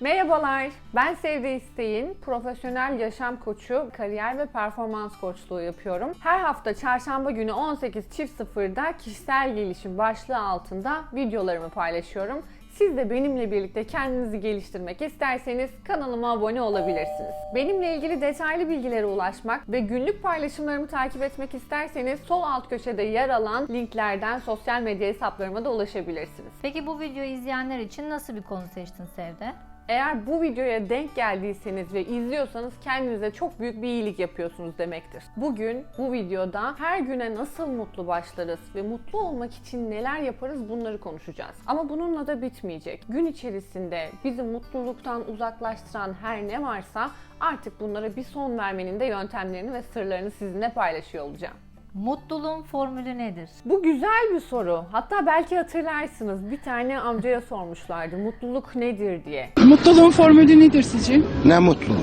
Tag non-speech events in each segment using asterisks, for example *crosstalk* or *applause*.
Merhabalar, ben Sevde İsteğin, profesyonel yaşam koçu, kariyer ve performans koçluğu yapıyorum. Her hafta çarşamba günü 18.00'da kişisel gelişim başlığı altında videolarımı paylaşıyorum. Siz de benimle birlikte kendinizi geliştirmek isterseniz kanalıma abone olabilirsiniz. Benimle ilgili detaylı bilgilere ulaşmak ve günlük paylaşımlarımı takip etmek isterseniz sol alt köşede yer alan linklerden sosyal medya hesaplarıma da ulaşabilirsiniz. Peki bu videoyu izleyenler için nasıl bir konu seçtin Sevde? Eğer bu videoya denk geldiyseniz ve izliyorsanız kendinize çok büyük bir iyilik yapıyorsunuz demektir. Bugün bu videoda her güne nasıl mutlu başlarız ve mutlu olmak için neler yaparız bunları konuşacağız. Ama bununla da bitmeyecek. Gün içerisinde bizi mutluluktan uzaklaştıran her ne varsa artık bunlara bir son vermenin de yöntemlerini ve sırlarını sizinle paylaşıyor olacağım. Mutluluğun formülü nedir? Bu güzel bir soru. Hatta belki hatırlarsınız bir tane amcaya sormuşlardı mutluluk nedir diye. Mutluluğun formülü nedir sizce? Ne mutlu.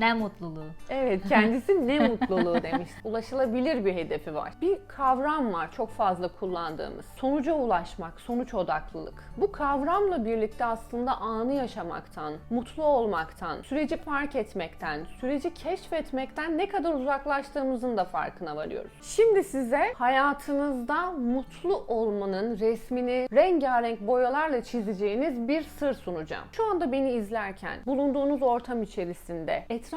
Ne mutluluğu? Evet kendisi ne mutluluğu demiş. *laughs* Ulaşılabilir bir hedefi var. Bir kavram var çok fazla kullandığımız. Sonuca ulaşmak, sonuç odaklılık. Bu kavramla birlikte aslında anı yaşamaktan, mutlu olmaktan, süreci fark etmekten, süreci keşfetmekten ne kadar uzaklaştığımızın da farkına varıyoruz. Şimdi size hayatınızda mutlu olmanın resmini rengarenk boyalarla çizeceğiniz bir sır sunacağım. Şu anda beni izlerken bulunduğunuz ortam içerisinde etrafınızda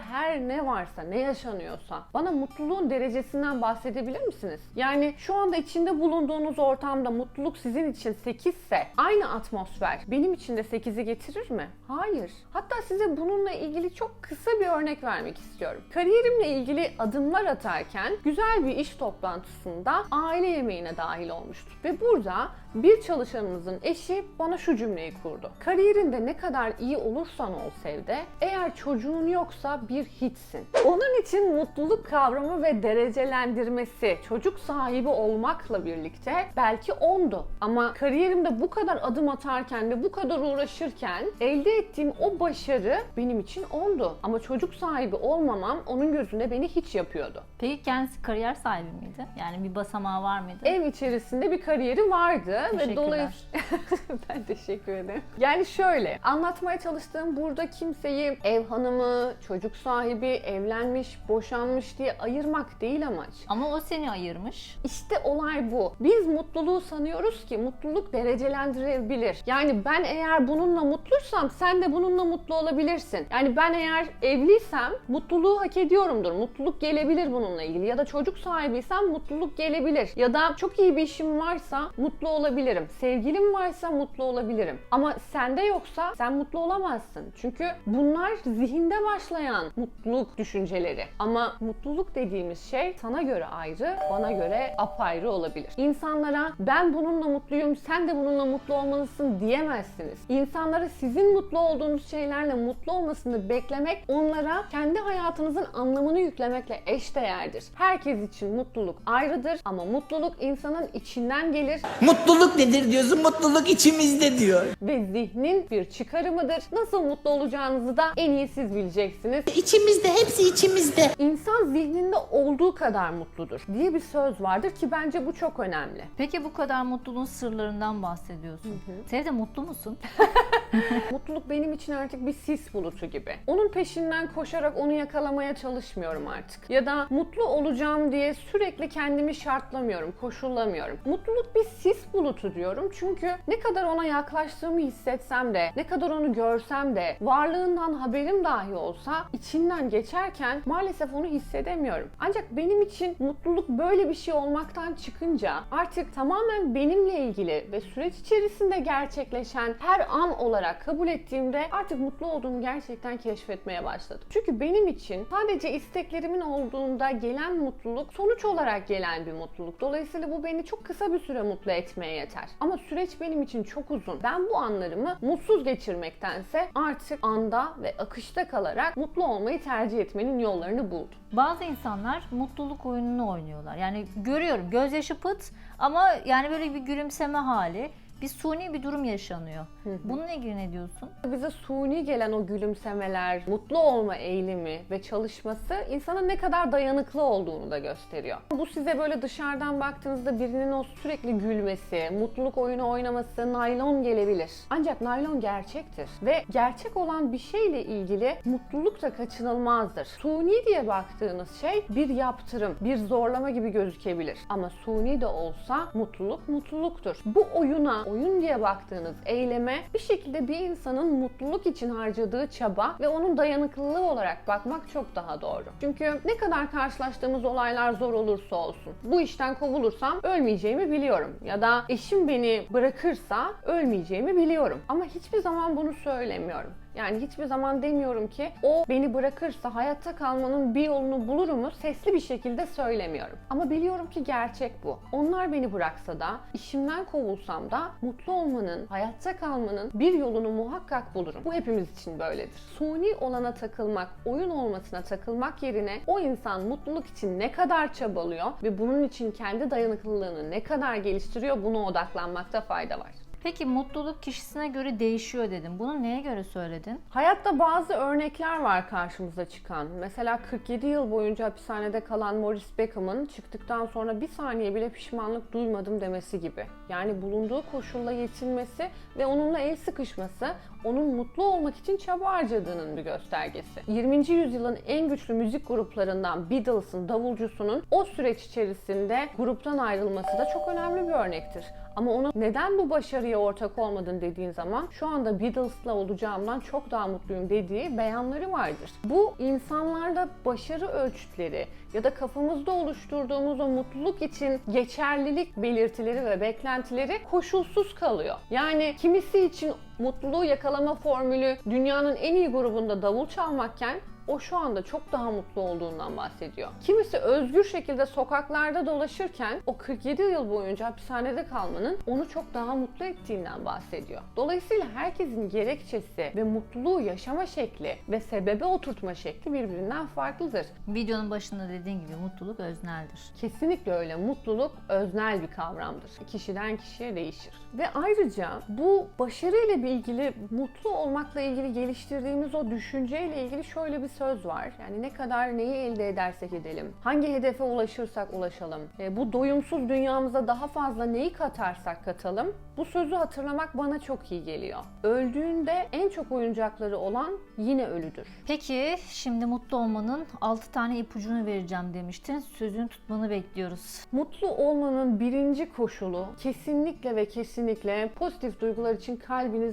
her ne varsa, ne yaşanıyorsa bana mutluluğun derecesinden bahsedebilir misiniz? Yani şu anda içinde bulunduğunuz ortamda mutluluk sizin için 8 ise aynı atmosfer benim için de 8'i getirir mi? Hayır. Hatta size bununla ilgili çok kısa bir örnek vermek istiyorum. Kariyerimle ilgili adımlar atarken güzel bir iş toplantısında aile yemeğine dahil olmuştum. Ve burada bir çalışanımızın eşi bana şu cümleyi kurdu. Kariyerinde ne kadar iyi olursan ol Sevde, eğer çocuğun yoksa bir hiçsin. Onun için mutluluk kavramı ve derecelendirmesi çocuk sahibi olmakla birlikte belki ondu. Ama kariyerimde bu kadar adım atarken ve bu kadar uğraşırken elde ettiğim o başarı benim için ondu. Ama çocuk sahibi olmamam onun gözünde beni hiç yapıyordu. Peki kendisi kariyer sahibi miydi? Yani bir basamağı var mıydı? Ev içerisinde bir kariyeri vardı ve dolayısıyla *laughs* ben teşekkür ederim. Yani şöyle anlatmaya çalıştığım burada kimseyi ev hanımı, çocuk sahibi, evlenmiş, boşanmış diye ayırmak değil amaç. Ama o seni ayırmış. İşte olay bu. Biz mutluluğu sanıyoruz ki mutluluk derecelendirilebilir. Yani ben eğer bununla mutluysam sen de bununla mutlu olabilirsin. Yani ben eğer evliysem mutluluğu hak ediyorumdur. Mutluluk gelebilir bununla ilgili. Ya da çocuk sahibiysem mutluluk gelebilir. Ya da çok iyi bir işim varsa mutlu olabilirim. Sevgilim varsa mutlu olabilirim. Ama sende yoksa sen mutlu olamazsın. Çünkü bunlar zihinde başlayan mutluluk düşünceleri. Ama mutluluk dediğimiz şey sana göre ayrı, bana göre apayrı olabilir. İnsanlara ben bununla mutluyum, sen de bununla mutlu olmalısın diyemezsiniz. İnsanlara sizin mutlu olduğunuz şeylerle mutlu olmasını beklemek onlara kendi hayatınızın anlamını yüklemekle eşdeğerdir. Herkes için mutluluk ayrıdır ama mutluluk insanın içinden gelir Mutluluk nedir diyorsun? Mutluluk içimizde diyor. ve zihnin bir çıkarımıdır. Nasıl mutlu olacağınızı da en iyi siz bileceksiniz. İçimizde, hepsi içimizde. İnsan zihninde olduğu kadar mutludur diye bir söz vardır ki bence bu çok önemli. Peki bu kadar mutluluğun sırlarından bahsediyorsun. Sevde mutlu musun? *laughs* Mutluluk benim için artık bir sis bulutu gibi. Onun peşinden koşarak onu yakalamaya çalışmıyorum artık. Ya da mutlu olacağım diye sürekli kendimi şartlamıyorum, koşullamıyorum. Mutluluk bir sis bulutu diyorum çünkü ne kadar ona yaklaştığımı hissetsem de, ne kadar onu görsem de, varlığından haberim dahi olsa içinden geçerken maalesef onu hissedemiyorum. Ancak benim için mutluluk böyle bir şey olmaktan çıkınca artık tamamen benimle ilgili ve süreç içerisinde gerçekleşen her an olarak kabul ettiğimde artık mutlu olduğumu gerçekten keşfetmeye başladım. Çünkü benim için sadece isteklerimin olduğunda gelen mutluluk sonuç olarak gelen bir mutluluk. Dolayısıyla bu beni çok kısa bir süre mutlu etmeye yeter. Ama süreç benim için çok uzun. Ben bu anlarımı mutsuz geçirmektense artık anda ve akışta kalarak mutlu olmayı tercih etmenin yollarını buldum. Bazı insanlar mutluluk oyununu oynuyorlar. Yani görüyorum gözyaşı pıt ama yani böyle bir gülümseme hali. Bir suni bir durum yaşanıyor. Bununla ilgili ne diyorsun? Bize suni gelen o gülümsemeler, mutlu olma eğilimi ve çalışması insanın ne kadar dayanıklı olduğunu da gösteriyor. Bu size böyle dışarıdan baktığınızda birinin o sürekli gülmesi, mutluluk oyunu oynaması naylon gelebilir. Ancak naylon gerçektir ve gerçek olan bir şeyle ilgili mutluluk da kaçınılmazdır. Suni diye baktığınız şey bir yaptırım, bir zorlama gibi gözükebilir. Ama suni de olsa mutluluk mutluluktur. Bu oyuna, oyun diye baktığınız eyleme bir şekilde bir insanın mutluluk için harcadığı çaba ve onun dayanıklılığı olarak bakmak çok daha doğru. Çünkü ne kadar karşılaştığımız olaylar zor olursa olsun, bu işten kovulursam ölmeyeceğimi biliyorum. Ya da eşim beni bırakırsa ölmeyeceğimi biliyorum. Ama hiçbir zaman bunu söylemiyorum. Yani hiçbir zaman demiyorum ki o beni bırakırsa hayatta kalmanın bir yolunu bulurumu sesli bir şekilde söylemiyorum. Ama biliyorum ki gerçek bu. Onlar beni bıraksa da, işimden kovulsam da mutlu olmanın, hayatta kalmanın bir yolunu muhakkak bulurum. Bu hepimiz için böyledir. Suni olana takılmak, oyun olmasına takılmak yerine o insan mutluluk için ne kadar çabalıyor ve bunun için kendi dayanıklılığını ne kadar geliştiriyor buna odaklanmakta fayda var. Peki mutluluk kişisine göre değişiyor dedim. Bunu neye göre söyledin? Hayatta bazı örnekler var karşımıza çıkan. Mesela 47 yıl boyunca hapishanede kalan Morris Beckham'ın çıktıktan sonra bir saniye bile pişmanlık duymadım demesi gibi. Yani bulunduğu koşulla yetinmesi ve onunla el sıkışması onun mutlu olmak için çaba harcadığının bir göstergesi. 20. yüzyılın en güçlü müzik gruplarından Beatles'ın davulcusunun o süreç içerisinde gruptan ayrılması da çok önemli bir örnektir. Ama ona neden bu başarıya ortak olmadın dediğin zaman şu anda Beatles'la olacağımdan çok daha mutluyum dediği beyanları vardır. Bu insanlarda başarı ölçütleri ya da kafamızda oluşturduğumuz o mutluluk için geçerlilik belirtileri ve beklentileri koşulsuz kalıyor. Yani kimisi için mutluluğu yakalama formülü dünyanın en iyi grubunda davul çalmakken o şu anda çok daha mutlu olduğundan bahsediyor. Kimisi özgür şekilde sokaklarda dolaşırken o 47 yıl boyunca hapishanede kalmanın onu çok daha mutlu ettiğinden bahsediyor. Dolayısıyla herkesin gerekçesi ve mutluluğu yaşama şekli ve sebebe oturtma şekli birbirinden farklıdır. Videonun başında dediğin gibi mutluluk özneldir. Kesinlikle öyle. Mutluluk öznel bir kavramdır. Kişiden kişiye değişir. Ve ayrıca bu başarıyla ilgili, mutlu olmakla ilgili geliştirdiğimiz o düşünceyle ilgili şöyle bir söz var. Yani ne kadar neyi elde edersek edelim, hangi hedefe ulaşırsak ulaşalım, e, bu doyumsuz dünyamıza daha fazla neyi katarsak katalım, bu sözü hatırlamak bana çok iyi geliyor. Öldüğünde en çok oyuncakları olan yine ölüdür. Peki şimdi mutlu olmanın 6 tane ipucunu vereceğim demiştin. Sözünü tutmanı bekliyoruz. Mutlu olmanın birinci koşulu kesinlikle ve kesinlikle pozitif duygular için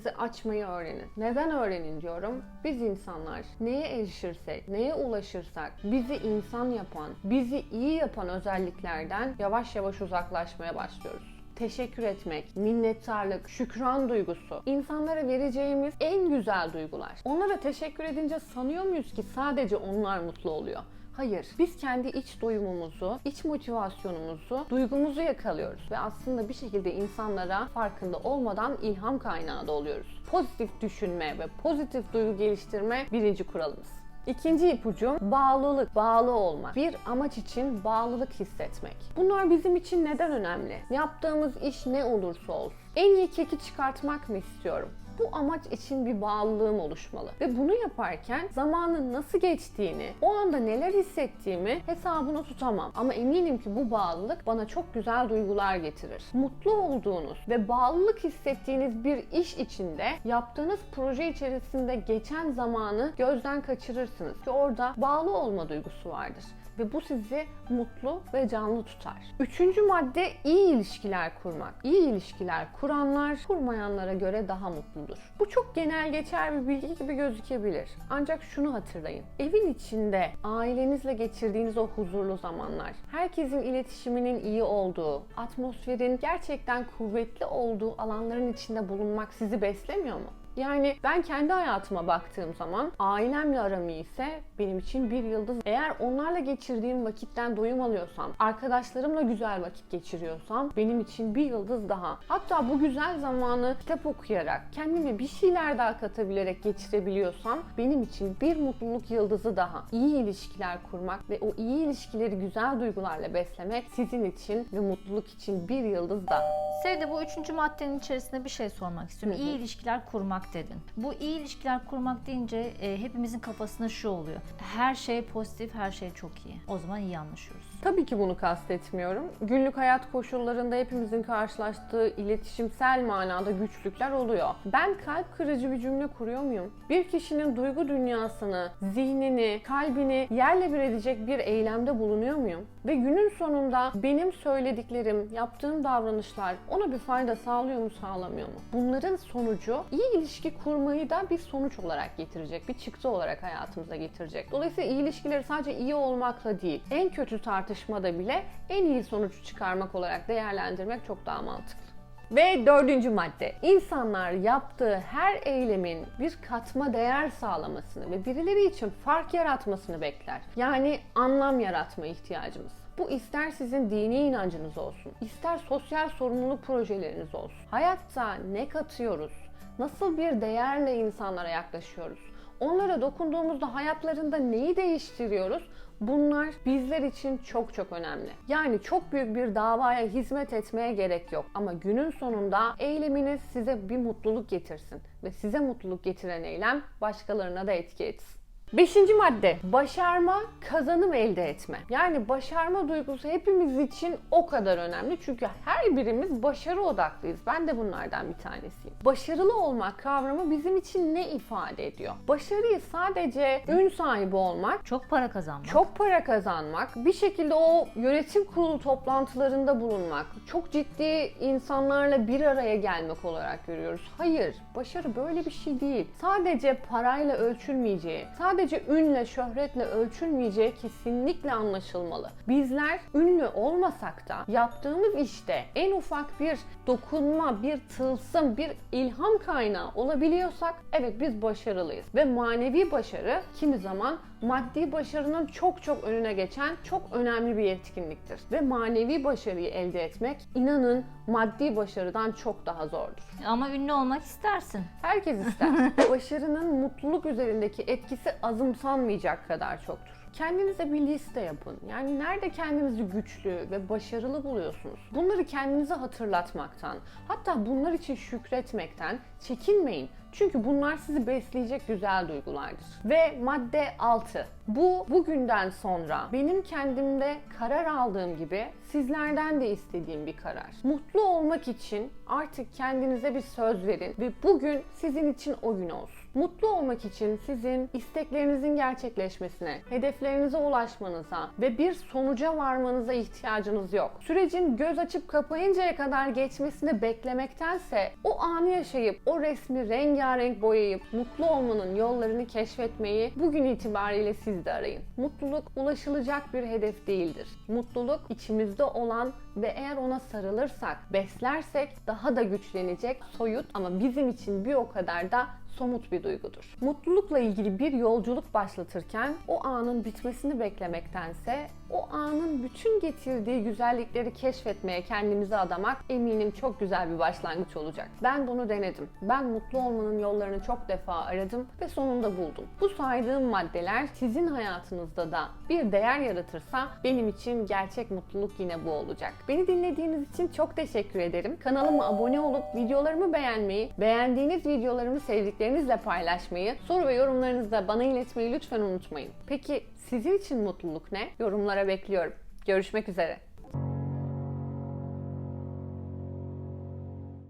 kalbinizi açmayı öğrenin. Neden öğrenin diyorum? Biz insanlar neye erişirsek, neye ulaşırsak bizi insan yapan, bizi iyi yapan özelliklerden yavaş yavaş uzaklaşmaya başlıyoruz teşekkür etmek, minnettarlık, şükran duygusu insanlara vereceğimiz en güzel duygular. Onlara teşekkür edince sanıyor muyuz ki sadece onlar mutlu oluyor? Hayır. Biz kendi iç doyumumuzu, iç motivasyonumuzu, duygumuzu yakalıyoruz ve aslında bir şekilde insanlara farkında olmadan ilham kaynağı da oluyoruz. Pozitif düşünme ve pozitif duygu geliştirme birinci kuralımız. İkinci ipucum bağlılık, bağlı olmak. Bir amaç için bağlılık hissetmek. Bunlar bizim için neden önemli? Yaptığımız iş ne olursa olsun. En iyi keki çıkartmak mı istiyorum? Bu amaç için bir bağlılığım oluşmalı. Ve bunu yaparken zamanın nasıl geçtiğini, o anda neler hissettiğimi hesabını tutamam. Ama eminim ki bu bağlılık bana çok güzel duygular getirir. Mutlu olduğunuz ve bağlılık hissettiğiniz bir iş içinde yaptığınız proje içerisinde geçen zamanı gözden kaçırırsınız. Ki orada bağlı olma duygusu vardır ve bu sizi mutlu ve canlı tutar. Üçüncü madde iyi ilişkiler kurmak. İyi ilişkiler kuranlar kurmayanlara göre daha mutludur. Bu çok genel geçer bir bilgi gibi gözükebilir. Ancak şunu hatırlayın. Evin içinde ailenizle geçirdiğiniz o huzurlu zamanlar, herkesin iletişiminin iyi olduğu, atmosferin gerçekten kuvvetli olduğu alanların içinde bulunmak sizi beslemiyor mu? Yani ben kendi hayatıma baktığım zaman ailemle aram iyiyse benim için bir yıldız. Eğer onlarla geçirdiğim vakitten doyum alıyorsam, arkadaşlarımla güzel vakit geçiriyorsam benim için bir yıldız daha. Hatta bu güzel zamanı kitap okuyarak, kendime bir şeyler daha katabilerek geçirebiliyorsam benim için bir mutluluk yıldızı daha. İyi ilişkiler kurmak ve o iyi ilişkileri güzel duygularla beslemek sizin için ve mutluluk için bir yıldız daha. Sevde bu üçüncü maddenin içerisinde bir şey sormak istiyorum. İyi ilişkiler kurmak dedin. Bu iyi ilişkiler kurmak deyince e, hepimizin kafasında şu oluyor. Her şey pozitif, her şey çok iyi. O zaman iyi anlaşıyoruz. Tabii ki bunu kastetmiyorum. Günlük hayat koşullarında hepimizin karşılaştığı iletişimsel manada güçlükler oluyor. Ben kalp kırıcı bir cümle kuruyor muyum? Bir kişinin duygu dünyasını, zihnini, kalbini yerle bir edecek bir eylemde bulunuyor muyum? Ve günün sonunda benim söylediklerim, yaptığım davranışlar ona bir fayda sağlıyor mu, sağlamıyor mu? Bunların sonucu iyi ilişki kurmayı da bir sonuç olarak getirecek, bir çıktı olarak hayatımıza getirecek. Dolayısıyla iyi ilişkileri sadece iyi olmakla değil, en kötü tartışmada bile en iyi sonucu çıkarmak olarak değerlendirmek çok daha mantıklı. Ve dördüncü madde. İnsanlar yaptığı her eylemin bir katma değer sağlamasını ve birileri için fark yaratmasını bekler. Yani anlam yaratma ihtiyacımız. Bu ister sizin dini inancınız olsun, ister sosyal sorumluluk projeleriniz olsun. Hayatta ne katıyoruz? Nasıl bir değerle insanlara yaklaşıyoruz? Onlara dokunduğumuzda hayatlarında neyi değiştiriyoruz? Bunlar bizler için çok çok önemli. Yani çok büyük bir davaya hizmet etmeye gerek yok. Ama günün sonunda eyleminiz size bir mutluluk getirsin. Ve size mutluluk getiren eylem başkalarına da etki etsin. Beşinci madde, başarma, kazanım elde etme. Yani başarma duygusu hepimiz için o kadar önemli. Çünkü her birimiz başarı odaklıyız. Ben de bunlardan bir tanesiyim. Başarılı olmak kavramı bizim için ne ifade ediyor? Başarıyı sadece ün sahibi olmak, Çok para kazanmak. çok para kazanmak, bir şekilde o yönetim kurulu toplantılarında bulunmak, çok ciddi insanlarla bir araya gelmek olarak görüyoruz. Hayır, başarı böyle bir şey değil. Sadece parayla ölçülmeyeceği, sadece ünle, şöhretle ölçülmeyeceği kesinlikle anlaşılmalı. Bizler ünlü olmasak da yaptığımız işte en ufak bir dokunma, bir tılsım, bir ilham kaynağı olabiliyorsak evet biz başarılıyız. Ve manevi başarı kimi zaman maddi başarının çok çok önüne geçen çok önemli bir etkinliktir. Ve manevi başarıyı elde etmek inanın maddi başarıdan çok daha zordur. Ama ünlü olmak istersin. Herkes ister. *laughs* Başarının mutluluk üzerindeki etkisi azımsanmayacak kadar çoktur. Kendinize bir liste yapın. Yani nerede kendinizi güçlü ve başarılı buluyorsunuz? Bunları kendinize hatırlatmaktan, hatta bunlar için şükretmekten çekinmeyin. Çünkü bunlar sizi besleyecek güzel duygulardır. Ve madde 6. Bu bugünden sonra benim kendimde karar aldığım gibi sizlerden de istediğim bir karar. Mutlu olmak için artık kendinize bir söz verin ve bugün sizin için o gün olsun. Mutlu olmak için sizin isteklerinizin gerçekleşmesine, hedeflerinize ulaşmanıza ve bir sonuca varmanıza ihtiyacınız yok. Sürecin göz açıp kapayıncaya kadar geçmesini beklemektense o anı yaşayıp o resmi rengarenk boyayıp mutlu olmanın yollarını keşfetmeyi bugün itibariyle siz de arayın. Mutluluk ulaşılacak bir hedef değildir. Mutluluk içimizde olan ve eğer ona sarılırsak, beslersek daha da güçlenecek, soyut ama bizim için bir o kadar da somut bir duygudur. Mutlulukla ilgili bir yolculuk başlatırken o anın bitmesini beklemektense o anın bütün getirdiği güzellikleri keşfetmeye kendimizi adamak eminim çok güzel bir başlangıç olacak. Ben bunu denedim. Ben mutlu olmanın yollarını çok defa aradım ve sonunda buldum. Bu saydığım maddeler sizin hayatınızda da bir değer yaratırsa benim için gerçek mutluluk yine bu olacak. Beni dinlediğiniz için çok teşekkür ederim. Kanalıma abone olup videolarımı beğenmeyi, beğendiğiniz videolarımı sevdiklerinizle paylaşmayı, soru ve yorumlarınızı da bana iletmeyi lütfen unutmayın. Peki sizin için mutluluk ne? Yorumlara bekliyorum. Görüşmek üzere.